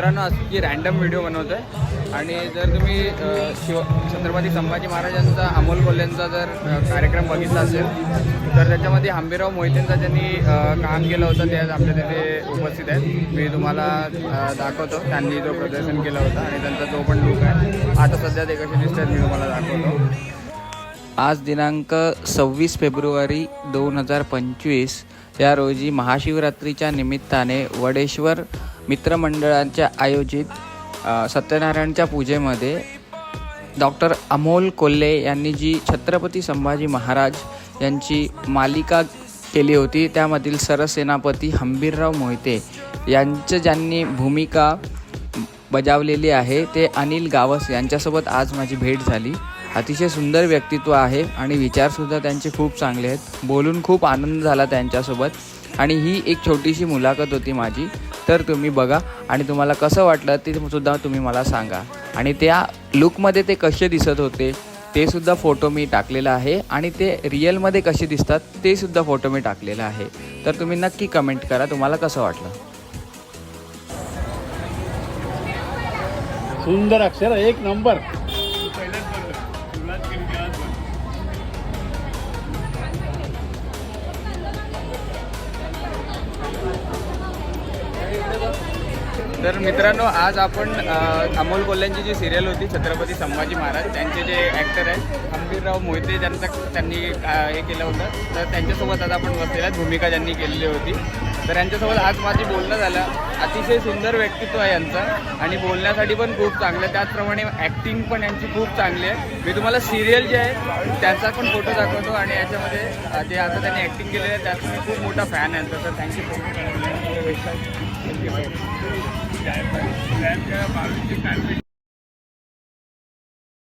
मित्रांनो की random video बनवतो आहे आणि जर तुम्ही शिव छत्रपती संभाजी महाराजांचा अमोल कोल्हेंचा जर कार्यक्रम बघितला असेल तर त्याच्यामध्ये हंबीराव मोहितेंचा ज्यांनी काम केलं होतं ते आज आपल्या तिथे उपस्थित आहेत. मी तुम्हाला दाखवतो. त्यांनी जो प्रदर्शन केलं होतं आणि त्यांचा जो पण लुक आहे आता सध्या ते कसे दिसतात मी तुम्हाला दाखवतो. आज दिनांक सव्वीस फेब्रुवारी दोन हजार पंचवीस या रोजी महाशिवरात्रीच्या निमित्ताने वडेश्वर मित्रमंडळांच्या आयोजित सत्यनारायणच्या पूजेमध्ये डॉक्टर अमोल कोल्हे यांनी जी छत्रपती संभाजी महाराज यांची मालिका केली होती त्यामधील सरसेनापती हंबीरराव मोहिते यांचं ज्यांनी भूमिका बजावलेली आहे ते अनिल गावस यांच्यासोबत आज माझी भेट झाली. अतिशय सुंदर व्यक्तित्व आहे आणि विचारसुद्धा त्यांचे खूप चांगले आहेत. बोलून खूप आनंद झाला त्यांच्यासोबत आणि ही एक छोटीशी मुलाखत होती माझी. तर तुम्ही बघा आणि तुम्हाला कसं वाटलं ते सुद्धा तुम्ही मला सांगा. आणि त्या लुकमध्ये ते कसे दिसत होते ते सुद्धा फोटो मी टाकलेला आहे. आणि ते रिअलमध्ये कसे दिसतात ते सुद्धा फोटो मी टाकलेला आहे. तर तुम्ही नक्की कमेंट करा तुम्हाला कसं वाटलं? सुंदर अक्षर एक नंबर तर मित्रांनो आज आपण अमोल कोल्ह्यांची जी सिरियल होती छत्रपती संभाजी महाराज त्यांचे जे ॲक्टर आहेत हंबीरराव मोहिते ज्यांचा त्यांनी हे केलं होतं. तर त्यांच्यासोबत आज आपण बसलेल्या भूमिका ज्यांनी केलेली होती. तर यांच्यासोबत आज माझी बोलणं झालं. अतिशय सुंदर व्यक्तित्व आहे यांचं. आणि बोलण्यासाठी पण खूप चांगलं आहे. त्याचप्रमाणे ॲक्टिंग पण यांची खूप चांगली आहे. मी तुम्हाला सिरियल जे आहे त्यांचा पण फोटो दाखवतो. आणि याच्यामध्ये जे आता त्यांनी ॲक्टिंग केलेलं आहे त्याचा मी खूप मोठा फॅन आहे. यांचा. तर थँक्यू थँक्यू